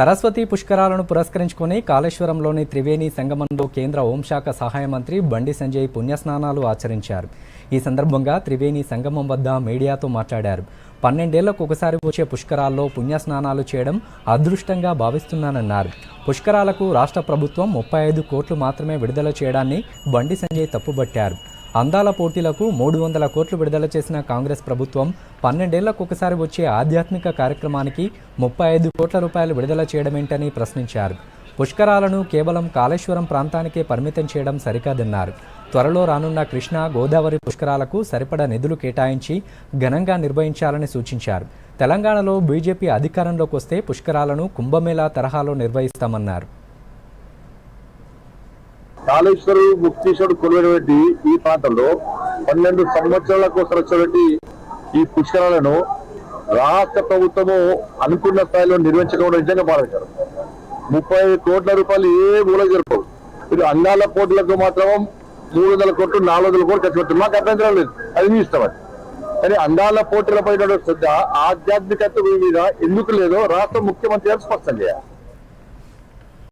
సరస్వతి పుష్కరాలను పురస్కరించుకుని కాళేశ్వరంలోని త్రివేణి సంగమంలో కేంద్ర హోంశాఖ సహాయ మంత్రి బండి సంజయ్ పుణ్యస్నానాలు ఆచరించారు. ఈ సందర్భంగా త్రివేణి సంగమం వద్ద మీడియాతో మాట్లాడారు. పన్నెండేళ్ళకు ఒకసారి వచ్చే పుష్కరాల్లో పుణ్యస్నానాలు చేయడం అదృష్టంగా భావిస్తున్నానన్నారు. పుష్కరాలకు రాష్ట్ర ప్రభుత్వం ముప్పై ఐదు కోట్లు మాత్రమే విడుదల చేయడాన్ని బండి సంజయ్ తప్పుబట్టారు. అందాల పోటీలకు మూడు వందల కోట్లు విడుదల చేసిన కాంగ్రెస్ ప్రభుత్వం పన్నెండేళ్ళకు ఒకసారి వచ్చే ఆధ్యాత్మిక కార్యక్రమానికి ముప్పై ఐదు కోట్ల రూపాయలు విడుదల చేయడమేంటని ప్రశ్నించారు. పుష్కరాలను కేవలం కాళేశ్వరం ప్రాంతానికే పరిమితం చేయడం సరికాదన్నారు. త్వరలో రానున్న కృష్ణా గోదావరి పుష్కరాలకు సరిపడా నిధులు కేటాయించి ఘనంగా నిర్వహించాలని సూచించారు. తెలంగాణలో బీజేపీ అధికారంలోకి వస్తే పుష్కరాలను కుంభమేళా తరహాలో నిర్వహిస్తామన్నారు. కాళేశ్వరు ముక్తీశ్వరుడు కొలువైనటువంటి ఈ ప్రాంతంలో పన్నెండు సంవత్సరాల కోసం వచ్చినటువంటి ఈ పుష్కరాలను రాష్ట్ర ప్రభుత్వము అనుకున్న స్థాయిలో నిర్వహించకుండా నిజంగా బాధించారు ముప్పై కోట్ల రూపాయలు ఏ మూల జరపవు ఇది అంగాల పోటీలకు మాత్రం మూడు వందల కోట్లు నాలుగు వందల కోట్లు ఖర్చు పెట్టారు మాకు అభ్యంతరం లేదు అది మీ ఇష్టం అది. కానీ అందాల పోటీలపై శ్రద్ధ ఆధ్యాత్మికత మీద ఎందుకు లేదో రాష్ట్ర ముఖ్యమంత్రి గారు స్పష్టం చేయాలి.